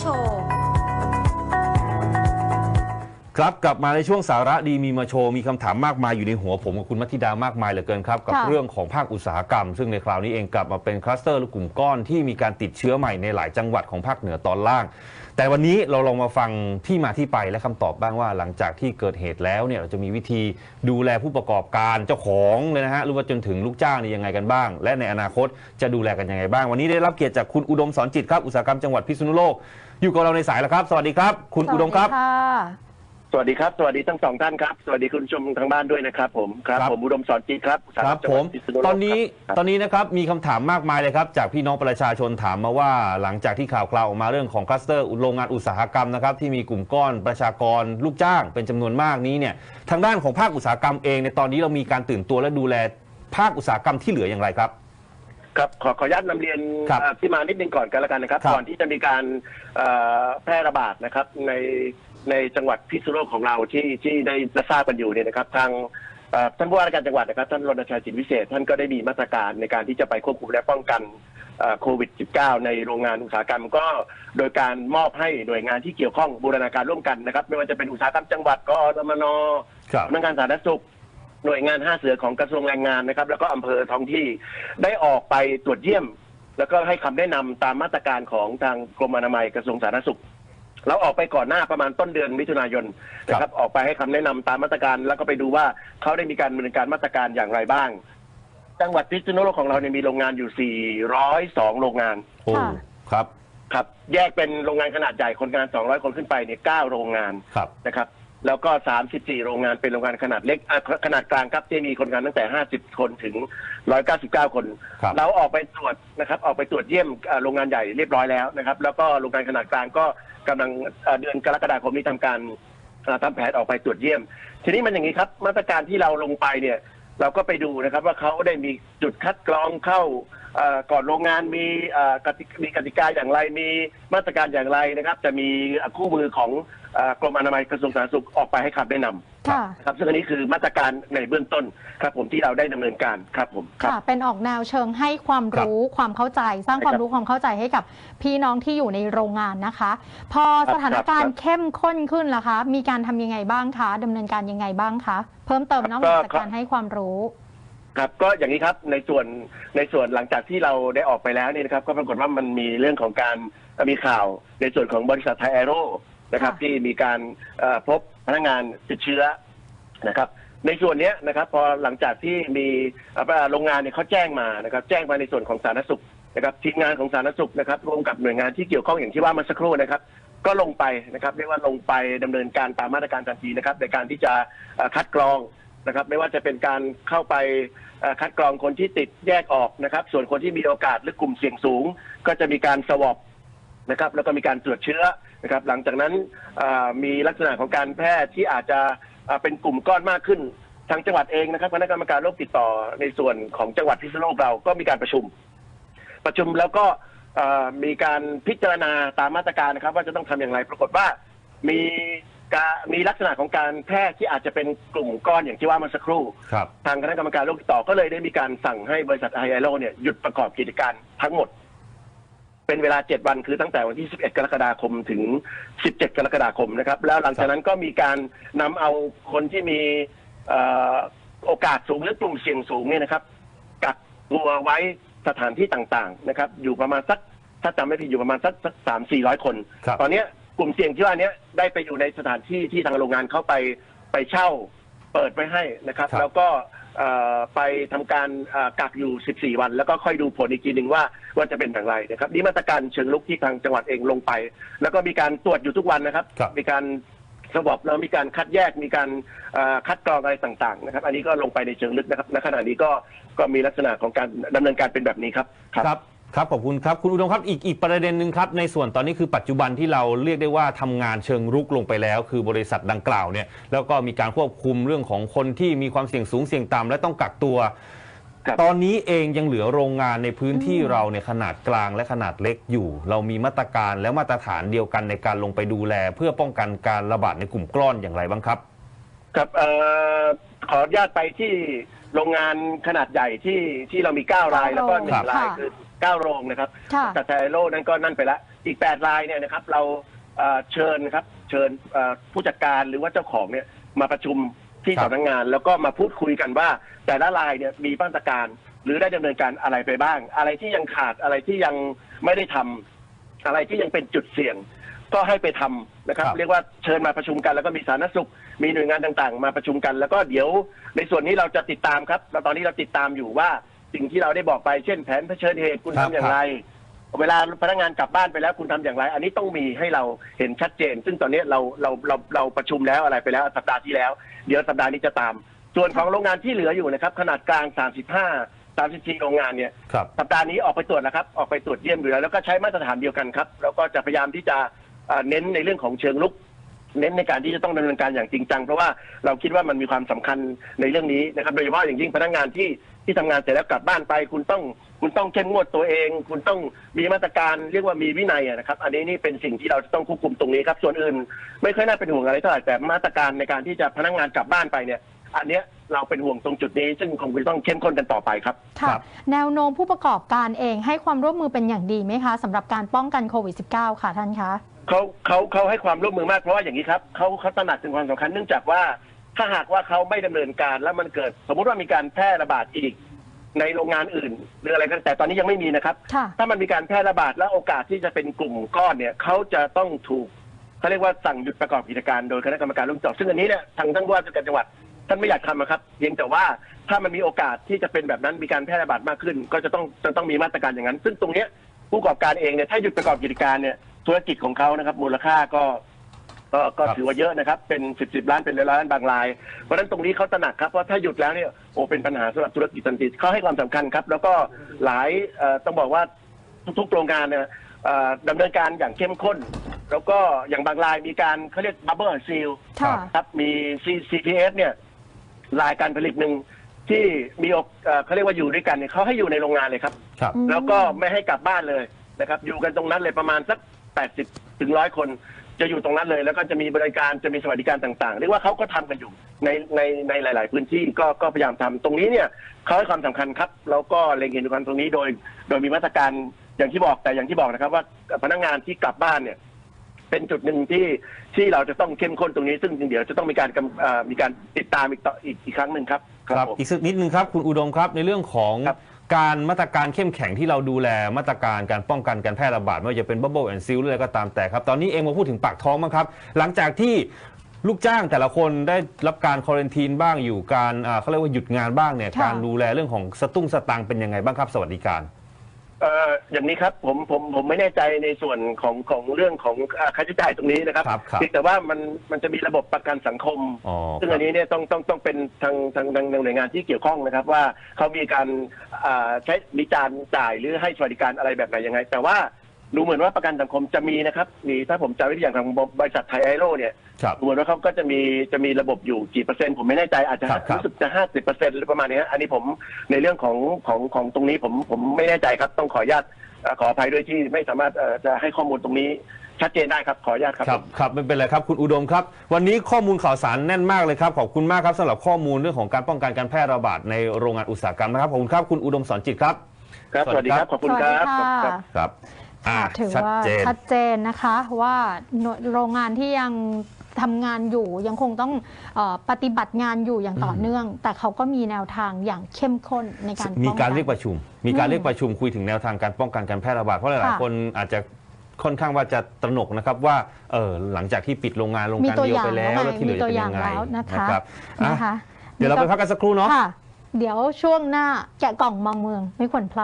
โชว์ครับกลับมาในช่วงสาระดีมีมาโชว์มีคำถามมากมายอยู่ในหัวผมกับคุณมัทธิดามากมายเหลือเกินครับ กับค่ะเรื่องของภาคอุตสาหกรรม ซึ่งในคราวนี้เองกลับมาเป็นคลัสเตอร์หรือกลุ่มก้อนที่มีการติดเชื้อใหม่ในหลายจังหวัดของภาคเหนือตอนล่าง แต่วันนี้เราลองมาฟังที่มาที่ไปและคำตอบบ้างว่า หลังจากที่เกิดเหตุแล้วเนี่ยเราจะมีวิธีดูแลผู้ประกอบการเจ้าของเลยนะฮะหรือว่าจนถึงลูกจ้างนี่ยังไงกันบ้าง และในอนาคตจะดูแลกันยังไงบ้าง วันนี้ได้รับเกียรติจากคุณอุดมสอนจิตครับอุตสาหกรรมจังหวัดพิษณุโลก อยู่กับเราในสายแล้วครับ สวัสดีครับ คุณอุดมครับ สวัสดีค่ะสวัสดีครับ สวัสดีทั้งสองท่านครับ สวัสดีคุณผู้ชมทางบ้านด้วยนะครับผมครับครับ ผมอุดมสอนจิตครับอุตสาหคกรรัรบจังผหวัมดพิษณุโลกตอนนี้ครับ ตอนนี้นะครับมีคำถามมากมายเลยครับ จากพี่น้องประชาชนถามมาว่า หลังจากที่ข่าวคราวออกมาเรื่องของคลัสเตอร์โรงงานอุตสาหกรรมนะครับที่มีกลุ่มก้อนประชากรลูกจ้างเป็นจำนวนมากนี้เนี่ยทางด้านของภาคอุตสาหกรรมเองในตอนนี้เรามีการตื่นตัวและดูแลภาคอุตสาหกรรมที่เหลืออย่างไรครับ ครับขอขออนุญาตนำเรียนครับเอ่อที่มานิดนึงก่อนกันแล้วกันนะครับ ครับก่อนที่จะมีการเอ่อแพร่ระบาดนะครับในในจังหวัดพิษณุโลกของเราที่ที่ได้ทราบกันอยู่เนี่ยนะครับ ทางเอ่อท่านผู้ว่าราชการจังหวัดนะครับ ท่านรณชัยจิตวิเศษ ท่านก็ได้มีมาตรการในการที่จะไปควบคุมและป้องกันเอ่อโควิด -19 ในโรงงานอุตสาหกรรมก็โดยการมอบให้หน่วยงานที่เกี่ยวข้องบูรณาการร่วมกันนะครับ ไม่ว่าจะเป็นอุตสาหกรรมจังหวัดกอรมน ครับ สำนักงานสาธารณสุข หน่วยงานห้าเสือของกระทรวงแรงงานนะครับ แล้วก็อำเภอท้องที่ได้ออกไปตรวจเยี่ยม แล้วก็ให้คำแนะนำตามมาตรการของทางกรมอนามัยกระทรวงสาธารณสุข เราออกไปก่อนหน้าประมาณต้นเดือนมิถุนายนนะครับออกไปให้คำแนะนำตามมาตรการ แล้วก็ไปดูว่าเขาได้มีการดำเนินการมาตรการอย่างไรบ้าง จังหวัดพิษณุโลกของเราเนี่ยมีโรงงานอยู่ 402 โรงงาน โอ้ค่ะ ครับ ครับแยกเป็นโรงงานขนาดใหญ่คนงาน 200 คนขึ้นไปเนี่ย9โรงงานครับ นะครับ แล้วก็ 34 โรงงานเป็นโรงงานขนาดเล็กเอ่อขนาดกลางครับที่มีคนงานตั้งแต่ 50 คนถึง 199 คน ครับ เราออกไปตรวจนะครับ ออกไปตรวจเยี่ยมเอ่อโรงงานใหญ่เรียบร้อยแล้วนะครับ แล้วก็โรงงานขนาดกลางก็กำลังเอ่อเดือนกรกฎาคมนี้ทำการเอ่อทำแผนออกไปตรวจเยี่ยม ทีนี้มันอย่างนี้ครับ มาตรการที่เราลงไปเนี่ย เราก็ไปดูนะครับ ว่าเขาได้มีจุดคัดกรองเข้าเอ่อ ก่อนโรงงานมีเอ่อกติมีกติกาอย่างไรมีมาตรการอย่างไรนะครับ จะมีคู่มือของเอ่อกรมอนามัยกระทรวงสาธารณสุขออกไปให้คำแนะนำค่ะ นะครับซึ่งอันนี้คือมาตรการในเบื้องต้นครับผมที่เราได้ดำเนินการครับผมครับ ค่ะ เป็นออกแนวเชิงให้ความรู้ความเข้าใจ สร้างความรู้ความเข้าใจให้กับพี่น้องที่อยู่ในโรงงานนะคะ พอสถานการครัณ์บเข้มข้นขึ้นล่ะคะ มีการทำยังไงบ้างคะดำเนินการยังไงบ้างคะ เพิ่มเติมนอกเหนือจากการให้ความรู้ ครับก็อย่างนี้ครับในส่วนในส่วนหลังจากที่เราได้ออกไปแล้วเนี่ยนะครับ ก็ปรากฏว่ามันมีเรื่องของการมีข่าวในส่วนของบริษัทไทยแอโร่นะครับค่ะที่มีการเอ่อพบพนักงานติดเชื้อนะครับ ในส่วนเนี้ยนะครับพอหลังจากที่มีเอ่อโรงงานเนี่ยเขาแจ้งมานะครับ แจ้งมาในส่วนของสาธารณสุขนะครับทีมงานของสาธารณสุขนะครับรวมกับหน่วยงานที่เกี่ยวข้องอย่างที่ว่าเมาสักครู่นะครับ ก็ลงไปนะครับเรียกว่าลงไปดำเนินการตามมาตรการทันทีนะครับ ในการที่จะเอ่อคัดกรอง นะครับไม่ว่าจะเป็นการเข้าไปคัดกรองคนที่ติดแยกออกนะครับ ส่วนคนที่มีโอกาสหรือกลุ่มเสี่ยงสูง ก็จะมีการสวอปนะครับแล้วก็มีการตรวจเชื้อนะครับ หลังจากนั้นมีลักษณะของการแพร่ที่อาจจะเป็นกลุ่มก้อนมากขึ้นทางจังหวัดเองนะครับคณะกรรมการโรคติดต่อในส่วนของจังหวัดพิษณุโลกเราก็มีการประชุม ประชุมแล้วก็มีการพิจารณาตามมาตรการนะครับ ว่าจะต้องทำอย่างไรปรากฏว่ามี การมีลักษณะของการแพร่ที่อาจจะเป็นกลุ่มก้อนอย่างที่ว่าเมื่อสักครู่ ครับ ทางคณะกรรมการโรคติดต่อก็เลยได้มีการสั่งให้บริษัทไฮไอโลเนี่ยหยุดประกอบกิจการทั้งหมด เป็นเวลา 7 วันคือตั้งแต่วันที่ 11 กรกฎาคมถึง 17 กรกฎาคมนะครับ แล้วหลังจากนั้นก็มีการนำเอาคนที่มีเอ่อโอกาสสูงหรือกลุ่มเสี่ยงสูงเนี่ยนะครับ กักตัวไว้สถานที่ต่างๆนะครับ อยู่ประมาณสักถ้าจำไม่ผิดอยู่ประมาณสักสักสามสี่ร้อยคน ครับ ตอนเนี้ย กลุ่มเสี่ยงที่ว่าเนี้ยได้ไปอยู่ในสถานที่ที่ทางโรงงานเข้าไปไปเช่าเปิดไว้ให้นะครับ ครับ แล้วก็เอ่อไปทำการเอ่อกักอยู่ 14 วัน แล้วก็ค่อยดูผลอีกทีหนึ่งว่าว่าจะเป็นอย่างไรนะครับนี่มาตรการเชิงลุกที่ทางจังหวัดเองลงไป แล้วก็มีการตรวจอยู่ทุกวันนะครับ ครับ มีการสวอปแล้วมีการคัดแยกมีการเอ่อคัดกรองอะไรต่างๆนะครับ อันนี้ก็ลงไปในเชิงลึกนะครับณขณะนี้ก็ก็มีลักษณะของการดำเนินการเป็นแบบนี้ครับ ครับ ครับขอบคุณครับคุณอุดมครับอีกอีกประเด็นหนึ่งครับในส่วนตอนนี้คือปัจจุบันที่เราเรียกได้ว่าทำงานเชิงรุกลงไปแล้ว คือบริษัทดังกล่าวเนี่ยแล้วก็มีการควบคุมเรื่องของคนที่มีความเสี่ยงสูงเสี่ยงต่ำและต้องกักตัวครับตอนนี้เองยังเหลือโรงงานในพื้นที่เราเนี่ยขนาดกลางและขนาดเล็กอยู่ เรามีมาตรการและมาตรฐานเดียวกันในการลงไปดูแล เพื่อป้องกันการระบาดในกลุ่มกล้อนอย่างไรบ้างครับครับเอ่อขออนุญาตไปที่โรงงานขนาดใหญ่ที่ที่เรามี 9 รายแล้วก็หนึ่ครังบรายค่ะคือ 9 โรงนะครับค่ะ แต่ไทโร่นั้นก็นั่นไปละ อีก 8 รายเนี่ยนะครับเราเอ่อเชิญนะครับเชิญเอ่อผู้จัดการหรือว่าเจ้าของเนี่ยมาประชุมที่ครับ สำนักงาน แล้วก็มาพูดคุยกันว่า แต่ละรายเนี่ยมีมาตรการ หรือได้ดำเนินการอะไรไปบ้าง อะไรที่ยังขาดอะไรที่ยังไม่ได้ทำอะไรที่ยังเป็นจุดเสี่ยง ก็ให้ไปทำนะครับ ครับ เรียกว่าเชิญมาประชุมกันแล้วก็มีสาธารณสุข มีหน่วยงานต่างๆ มาประชุมกัน แล้วก็เดี๋ยวในส่วนนี้เราจะติดตามครับแล้วตอนนี้เราติดตามอยู่ว่า สิ่งที่เราได้บอกไปเช่นแผนเผชิญเหตุคุณครัทำบ อย่างไร เวลาพนักงานกลับบ้านไปแล้วคุณทำอย่างไร อันนี้ต้องมีให้เราเห็นชัดเจน ซึ่งตอนนี้เราเราเราเราประชุมแล้วอะไรไปแล้วสัปดาห์ที่แล้ว เดี๋ยวสัปดาห์นี้จะตาม ส่วนของโรงงานที่เหลืออยู่นะครับขนาดกลาง 35 34 โรงงานเนี่ย ครับ สัปดาห์นี้ออกไปตรวจแล้วครับออกไปตรวจเยี่ยมอยู่แล้วแล้วก็ใช้มาตรฐานเดียวกันครับแล้วก็จะพยายามที่จะเอ่อเน้นในเรื่องของเชิงลุก เน้นในการที่จะต้องดำเนินการอย่างจริงจัง เพราะว่าเราคิดว่ามันมีความสำคัญในเรื่องนี้นะครับโดยเฉพาะอย่างยิ่งพนักงานที่ที่ทำงานเสร็จแล้วกลับบ้านไป คุณต้องคุณต้องเข้มงวดตัวเอง คุณต้องมีมาตรการเรียกว่ามีวินัยอะนะครับ อันนี้นี่เป็นสิ่งที่เราจะต้องควบคุมตรงนี้ครับส่วนอื่น ไม่ค่อยน่าเป็นห่วงอะไรเท่าไหร่แต่มาตรการในการที่จะพนักงานกลับบ้านไปเนี่ย อันเนี้ยเราเป็นห่วงตรงจุดนี้ ซึ่งคงจะต้องเข้มข้นกันต่อไปครับ ค่ะ ครับ แนวโน้มผู้ประกอบการเองให้ความร่วมมือเป็นอย่างดีไหมคะสำหรับการป้องกันโควิด -19 ค่ะท่านคะ เขาเขาเขาให้ความร่วมมือมากเพราะว่าอย่างนี้ครับเขาเขาตระหนักถึงความสำคัญเนื่องจากว่าถ้าหากว่าเขาไม่ดำเนินการแล้วมันเกิด สมมุติว่ามีการแพร่ระบาดอีก ในโรงงานอื่น หรืออะไรก็แต่ตอนนี้ยังไม่มีนะครับ ค่ะ ถ้ามันมีการแพร่ระบาดแล้วโอกาสที่จะเป็นกลุ่มก้อนเนี่ยเขาจะต้องถูกเขาเรียกว่าสั่งหยุดประกอบกิจการโดยคณะกรรมการร่วมจอบซึ่งอันนี้เนี่ยทางท่านผู้ว่าราชการจังหวัดท่านไม่อยากทำนะครับเพียงแต่ว่าถ้ามันมีโอกาสที่จะเป็นแบบนั้นมีการแพร่ระบาดมากขึ้น ก็จะต้องจะต้องมีมาตรการอย่างนั้น ซึ่งตรงเนี้ยผู้ประกอบการเองเนี่ยถ้าหยุดประกอบกิจการเนี่ย ธุรกิจของเขานะครับ มูลค่าก็ก็ก็ครับ ถือว่าเยอะนะครับ เป็นสิบสิบล้านเป็นร้อยล้านบางราย เพราะฉะนั้นตรงนี้เขาตระหนักครับว่าถ้าหยุดแล้วเนี่ยโอ้เป็นปัญหาสำหรับธุรกิจทันทีเขาให้ความสำคัญครับ แล้วก็หลายเอ่อต้องบอกว่าทุกๆโรงงานเนี่ยเอ่อดำเนินการอย่างเข้มข้น แล้วก็อย่างบางรายมีการเขาเรียกบับเบิลซีล ค่ะ ครับมี C- CPF เนี่ยรายการผลิตหนึ่งที่มีโอกเอ่อเขาเรียกว่าอยู่ด้วยกันเนี่ยเขาให้อยู่ในโรงงานเลยครับ ครับอืมแล้วก็ไม่ให้กลับบ้านเลยนะครับ อยู่กันตรงนั้นเลยประมาณสัก 80 ถึงร้อยคน จะอยู่ตรงนั้นเลย แล้วก็จะมีบริการจะมีสวัสดิการต่างๆ เรียกว่าเขาก็ทำกันอยู่ในในในหลาย ๆ พื้นที่ก็ก็พยายามทำตรงนี้เนี่ยเขาให้ความสำคัญครับ แล้วก็เล็งเห็นถึงความตรงนี้โดย โดยมีมาตรการอย่างที่บอกแต่อย่างที่บอกนะครับ ว่าพนักงานที่กลับบ้านเนี่ยเป็นจุดหนึ่งที่ที่เราจะต้องเข้มข้นตรงนี้ ซึ่งเดี๋ยวจะต้องมีการกำเอ่อมีการติดตามอีกต่ออีกอีกครั้งหนึ่งครับครับผมอีกสักนิดนึงครับคุณอุดมครับในเรื่องของครับ การมาตรการเข้มแข็งที่เราดูแลมาตรการการป้องกันการแพร่ระบาดไม่ว่าจะเป็นบับเบิลแอนซิลหรืออะไรก็ตามแต่ครับ ตอนนี้เองมาพูดถึงปากท้องบ้างครับ หลังจากที่ลูกจ้างแต่ละคนได้รับการควอรันทีนบ้างอยู่การอ่าเขาเรียกว่าหยุดงานบ้างเนี่ยค่ะการดูแลเรื่องของสตุ้งสตังค์เป็นยังไงบ้างครับ สวัสดิการ เอ่ออย่างนี้ครับผมผมผมไม่แน่ใจในส่วนของของเรื่องของอ่าค่าใช้จ่ายตรงนี้นะครับครับครับเพียงแต่ว่ามันมันจะมีระบบประกันสังคม อ๋อซึ่งอันนี้เนี่ยต้องต้องต้องเป็นทางทางทางหน่วยงานที่เกี่ยวข้องนะครับ ว่าเขามีการอ่าใช้มีการจ่ายหรือให้สวัสดิการอะไรแบบไหนยังไง แต่ว่า ดูเหมือนว่าประกันสังคมจะมีนะครับมีถ้าผมจำไว้อย่างทางบริษัทไทยไอโร่เนี่ยครับ ดูเหมือนว่าเขาก็จะมีจะมีระบบอยู่กี่เปอร์เซ็นต์ผมไม่แน่ใจอาจจะครับครับ รู้สึกจะห้าสิบเปอร์เซ็นต์หรือประมาณนี้ฮะอันนี้ผมในเรื่องของของของตรงนี้ผมผมไม่แน่ใจครับ ต้องขออนุญาตเอ่อขออภัยด้วยที่ไม่สามารถเอ่อจะให้ข้อมูลตรงนี้ชัดเจนได้ครับขออนุญาตครับ ครับครับไม่เป็นไรครับคุณอุดมครับ วันนี้ข้อมูลข่าวสารแน่นมากเลยครับ ขอบคุณมากครับสำหรับข้อมูลเรื่องของการป้องกันการแพร่ระบาดในโรงงานอุตสาหกรรมนะครับขอบคุณครับคุณอุดมสอนจิตครับ ครับสวัสดีครับขอบคุณครับสวัสดีค่ะ ครับอ่า ค่ะถือชัดว่าเจน ชัดเจนนะคะว่าหน่วยโรงงานที่ยังทำงานอยู่ยังคงต้องเออปฏิบัติงานอยู่อย่างต่อเนื่อง แต่เขาก็มีแนวทางอย่างเข้มข้นในการมีป้องการน เรียกประชุม มีการอืมเรียกประชุมคุยถึงแนวทางการป้องกันการแพร่ระบาด เพราะหลายค่ะๆคนอาจจะค่อนข้างว่าจะตระหนกนะครับว่าเออหลังจากที่ปิดโรงงานโรงมีงานตัวเดียวอย่างไปแล้วแล้วไงแล้วที่เหลือมีตัวจะเป็นอย่างยังไงแล้วนะคะนะครับอะนะคะ เดี๋ยวเราไปพักกันสักครู่เนาะ ค่ะ เดี๋ยวช่วงหน้าแกะกล่องมองเมืองไม่ควรพลาด